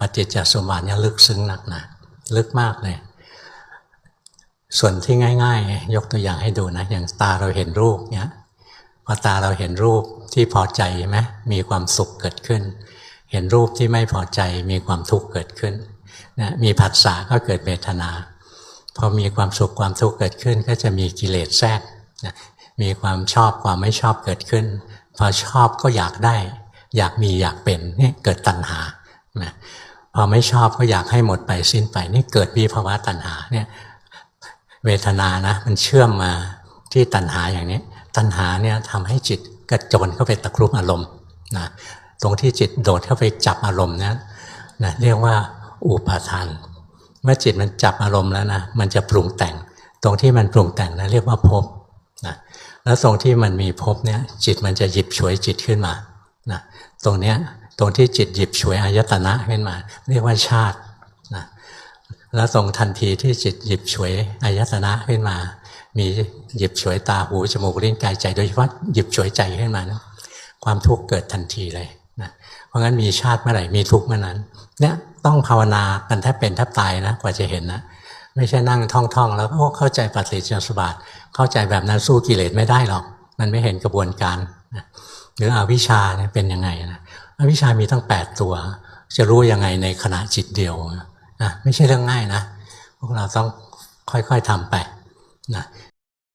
ปฏิจจสมบัติเนี่ยลึกซึ้งหนักนะลึกมากเลย ส่วนที่ง่าย ๆ ยกตัวอย่างให้ดูนะ อย่างตาเราเห็นรูปเนี่ยพอตาเราเห็นรูปที่พอใจไหมมีความสุขเกิดขึ้น เห็นรูปที่ไม่พอใจมีความทุกข์เกิดขึ้นนะมีผัสสะก็เกิดเวทนา พอมีความสุขความทุกข์เกิดขึ้น ก็จะมีกิเลสแทรกนะมีความชอบความไม่ชอบเกิดขึ้น พอชอบก็อยากได้ อยากมีอยากเป็นนี่เกิดตัณหานะ พอไม่ชอบก็อยากให้หมดไปสิ้นไปนี่เกิดวิภาวะตัณหาเนี่ยเวทนานะมันเชื่อมมาที่ตัณหาอย่างนี้ ตัณหาเนี่ยทำให้จิตกระโจนเข้าไปตะครุบอารมณ์นะตรงที่จิตโดดเข้าไปจับอารมณ์นั้นนะเรียกว่าอุปาทาน เมื่อจิตมันจับอารมณ์แล้วนะมันจะปรุงแต่ง ตรงที่มันปรุงแต่งนะเรียกว่าภพนะแล้วตรงที่มันมีภพเนี่ยจิตมันจะหยิบฉวยจิตขึ้นมานะตรงเนี้ย ตรงที่จิตหยิบฉวยอายตนะขึ้นมา เรียกว่าชาตินะแล้วตรงทันทีที่จิตหยิบฉวยอายตนะขึ้นมา มีหยิบฉวยตาหูจมูกลิ้นกายใจโดยเฉพาะหยิบฉวยใจขึ้นมานะความทุกข์เกิดทันทีเลยนะเพราะงั้นมีชาติเมื่อไหร่มีทุกข์เมื่อนั้นเนี่ยต้องภาวนากันแทบเป็นแทบตายนะกว่าจะเห็นนะไม่ใช่นั่งท่องๆ แล้วโอ้เข้าใจปฏิจจสมบัติเข้าใจแบบนั้นสู้กิเลสไม่ได้หรอก มันไม่เห็นกระบวนการนะหรืออวิชชาเนี่ยเป็นยังไงนะ อวิชามีตั้ง 8 ตัว จะรู้ยังไงในขณะจิตเดียวนะไม่ใช่เรื่องง่ายนะ พวกเราต้องค่อยๆทำไปนะ